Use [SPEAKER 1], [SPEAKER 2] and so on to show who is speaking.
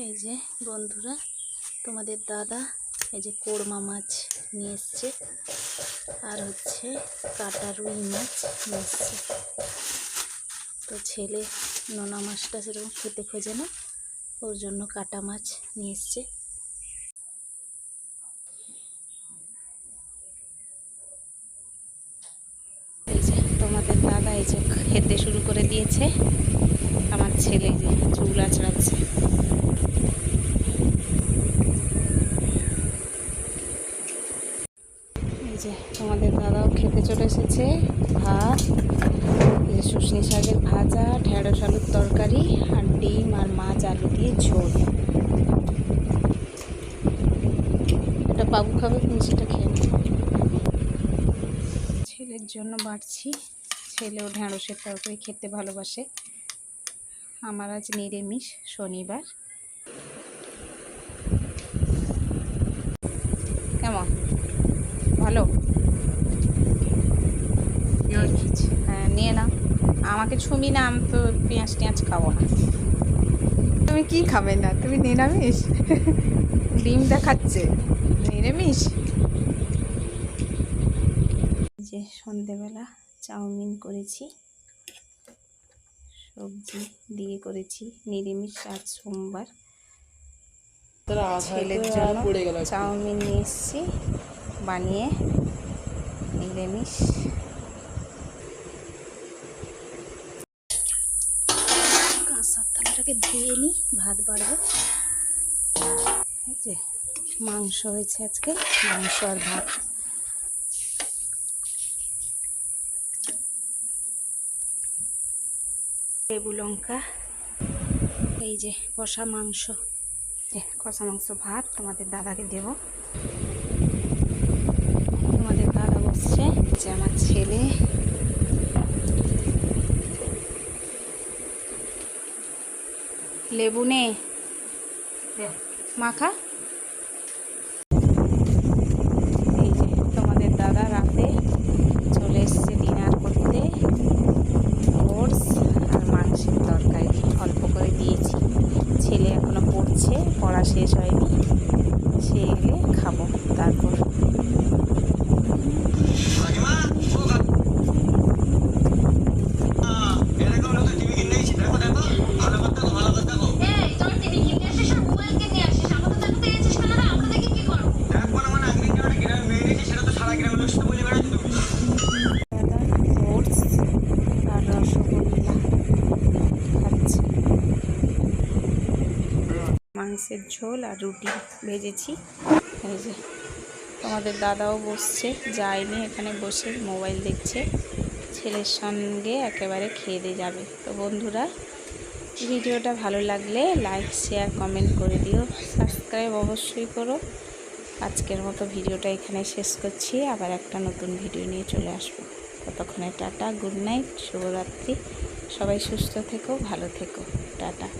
[SPEAKER 1] এই যে বন্ধুরা, তোমাদের দাদা এই যে কোরমা মাছ নিয়ে এসছে, আর হচ্ছে কাটা রুই মাছ নিয়ে এসছে। তো ছেলে নোনা মাছটা সেরকম খেতে খোঁজে না, ওর জন্য কাটা মাছ নিয়ে এসছে। তোমাদের দাদা এই যে খেতে শুরু করে দিয়েছে, আমার ছেলে যে চুল আছড়াচ্ছে যে তোমাদের দাদাও খেতে চলে এসেছে। ভাত যে শাকের ভাজা, ঢেঁড়স আলুর তরকারি, আর ডিম আর মাছ আলু দিয়ে ঝোল। এটা বাবু খাবে সেটা খেয়ে। ছেলের জন্য বাড়ছি। ছেলেও ঢেঁড়সের তরকারি খেতে ভালোবাসে। আমার আজ নিরামিষ, শনিবার। কেমন ভালো হ্যাঁ নিয়ে না আমাকে ছুমি না আমি তো পেঁয়াজ টেঁয়াজ খাব না।
[SPEAKER 2] তুমি কি খাবে না? তুমি নিরামিষ? ডিম দেখাচ্ছে। নিরামিষ?
[SPEAKER 1] যে সন্ধেবেলা চাউমিন করেছি সবজি দিয়ে করেছি নিরামিষ আজ সোমবার। ছেলের জন্য চাউমিন নিয়ে এসেছি বানিয়ে নিরামিষ। থালাটাকে ধুয়ে নিই, ভাত বাড়বো। যে মাংস হয়েছে আজকে, মাংস আর ভাত। লেবু লঙ্কা, এই যে কষা মাংস। কষা মাংস ভাত তোমাদের দাদাকে দেব তোমাদের দাদা বসছে যে আমার ছেলে লেবু নে। মাখা। এই যে তোমাদের দাদা রাতে চলে এসছে ডিনার করতে। ওটস আর মাংসের তরকারি অল্প করে দিয়েছি। ছেলে এখনও পড়ছে পড়া শেষ হয়নি। সে এলে খাব তারপর মাংসের ঝোল আর রুটি ভেজেছি। এই যে তোমাদের দাদাও বসছে, যায়নি, এখানে বসে মোবাইল দেখছে। ছেলের সঙ্গে একেবারে খেয়ে দিয়ে যাবে। তো বন্ধুরা, ভিডিওটা ভালো লাগলে লাইক, শেয়ার, কমেন্ট করে দিও। সাবস্ক্রাইব অবশ্যই করো। আজকের মতো ভিডিওটা এখানে শেষ করছি। আবার একটা নতুন ভিডিও নিয়ে চলে আসব। ততক্ষণে টাটা, গুড নাইট, শুভরাত্রি। সবাই সুস্থ থেকো, ভালো থেকো। টাটা।